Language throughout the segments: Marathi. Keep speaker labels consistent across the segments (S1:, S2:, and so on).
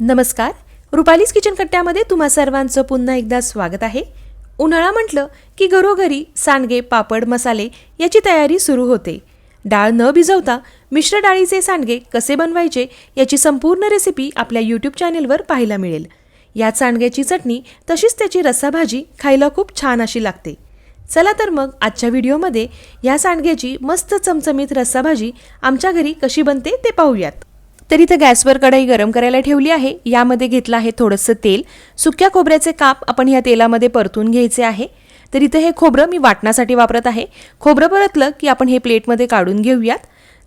S1: नमस्कार. रुपालीस किचन कट्ट्यामध्ये तुम्हा सर्वांचं पुन्हा एकदा स्वागत आहे. उन्हाळा म्हटलं की घरोघरी सांडगे पापड मसाले याची तयारी सुरू होते. डाळ न भिजवता मिश्र डाळीचे सांडगे कसे बनवायचे याची संपूर्ण रेसिपी आपल्या यूट्यूब चॅनेलवर पाहायला मिळेल. या सांडग्याची चटणी तशीच त्याची रस्साभाजी खायला खूप छान अशी लागते. चला तर मग आजच्या व्हिडिओमध्ये या सांडग्याची मस्त चमचमीत रस्साभाजी आमच्या घरी कशी बनते ते पाहूयात. तर इथं गॅसवर कढई गरम करायला ठेवली आहे. यामध्ये घेतलं आहे थोडंसं तेल. सुक्या खोबऱ्याचे काप आपण ह्या तेलामध्ये परतून घ्यायचे आहे. तर इथं हे खोबरं मी वाटण्यासाठी वापरत आहे. खोबरं परतलं की आपण हे प्लेटमध्ये काढून घेऊयात.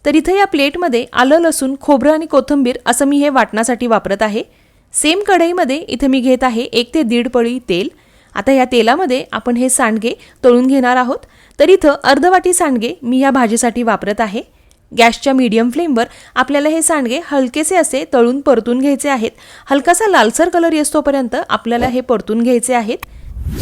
S1: तर इथं या प्लेटमध्ये आलं लसूण खोबरं आणि कोथिंबीर असं मी हे वाटण्यासाठी वापरत आहे. सेम कढईमध्ये इथं मी घेत आहे एक ते दीड पळी तेल. आता या तेलामध्ये आपण हे सांडगे तळून घेणार आहोत. तर इथं अर्धवाटी सांडगे मी या भाजीसाठी वापरत आहे. गॅसच्या मीडियम फ्लेमवर आपल्याला हे सांडगे हलकेसे असे तळून परतून घ्यायचे आहेत. हलकासा लालसर कलर येतोपर्यंत आपल्याला हे परतून घ्यायचे आहेत.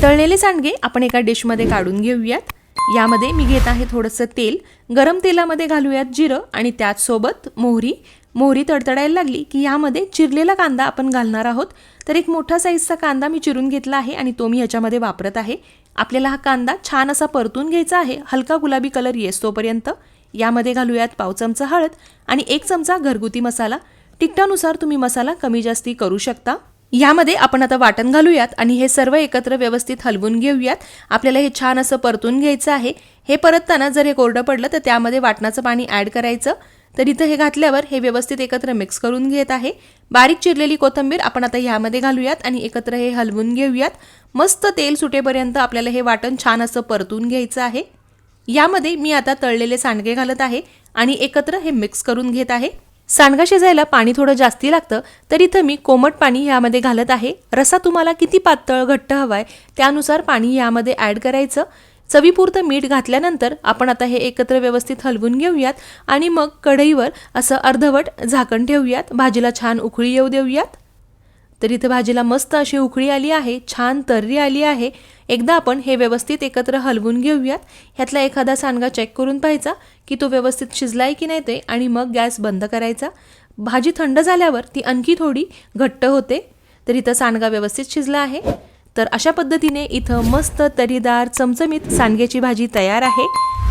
S1: तळलेले सांडगे आपण एका डिशमध्ये काढून घेऊयात. यामध्ये मी घेत आहे थोडंसं तेल. गरम तेलामध्ये घालूयात जिरं आणि त्याचसोबत मोहरी. मोहरी तडतडायला लागली की यामध्ये चिरलेला कांदा आपण घालणार आहोत. तर एक मोठा साईजचा कांदा मी चिरून घेतला आहे आणि तो मी ह्याच्यामध्ये वापरत आहे. आपल्याला हा कांदा छान असा परतून घ्यायचा आहे. हलका गुलाबी कलर येतोपर्यंत. यामध्ये घालूयात पाव चमचा हळद आणि एक चमचा घरगुती मसाला. तिखटानुसार तुम्ही मसाला कमी जास्ती करू शकता. यामध्ये आपण आता वाटण घालूयात आणि हे सर्व एकत्र व्यवस्थित हलवून घेऊयात. आपल्याला हे छान असं परतून घ्यायचं आहे. हे परतताना जर हे कोरडं पडलं तर त्यामध्ये वाटणाचं पाणी ॲड करायचं. तर इथं हे घातल्यावर हे व्यवस्थित एकत्र मिक्स करून घेत आहे. बारीक चिरलेली कोथिंबीर आपण आता ह्यामध्ये घालूयात आणि एकत्र हे हलवून घेऊयात. मस्त तेल सुटेपर्यंत आपल्याला हे वाटण छान असं परतून घ्यायचं आहे. यामध्ये मी आता तळलेले सांडगे घालत आहे आणि एकत्र हे मिक्स करून घेत आहे. सांडगा शिजायला पाणी थोडं जास्ती लागतं तर इथं मी कोमट पाणी यामध्ये घालत आहे. रसा तुम्हाला किती पातळ घट्ट हवाय त्यानुसार पाणी यामध्ये ॲड करायचं. चवीपुरतं मीठ घातल्यानंतर आपण आता हे एकत्र व्यवस्थित हलवून घेऊयात आणि मग कढईवर असं अर्धवट झाकण ठेवूयात. भाजीला छान उकळी येऊ देऊयात. तर इथं भाजीला मस्त अशी उकळी आली आहे छान तर्री आली आहे. एकदा आपण हे व्यवस्थित एकत्र हलवून घेऊयात. ह्यातला एखादा सांडगा चेक करून पाहायचा की तो व्यवस्थित शिजलाय की नाही ते आणि मग गॅस बंद करायचा. भाजी थंड झाल्यावर ती आणखी थोडी घट्ट होते. तर इथं सांडगा व्यवस्थित शिजला आहे. तर अशा पद्धतीने इथं मस्त तरीदार चमचमीत सांडग्याची भाजी तयार आहे.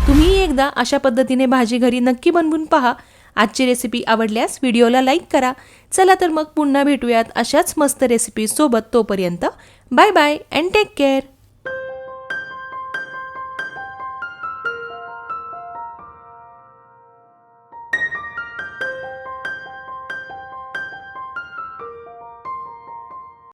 S1: तुम्ही एकदा अशा पद्धतीने भाजी घरी नक्की बनवून पहा. आजची रेसिपी आवडल्यास व्हिडिओला लाईक करा. चला तर मग पुन्हा भेटूयात अशाच मस्त रेसिपीसोबत तोपर्यंत. Bye bye and take care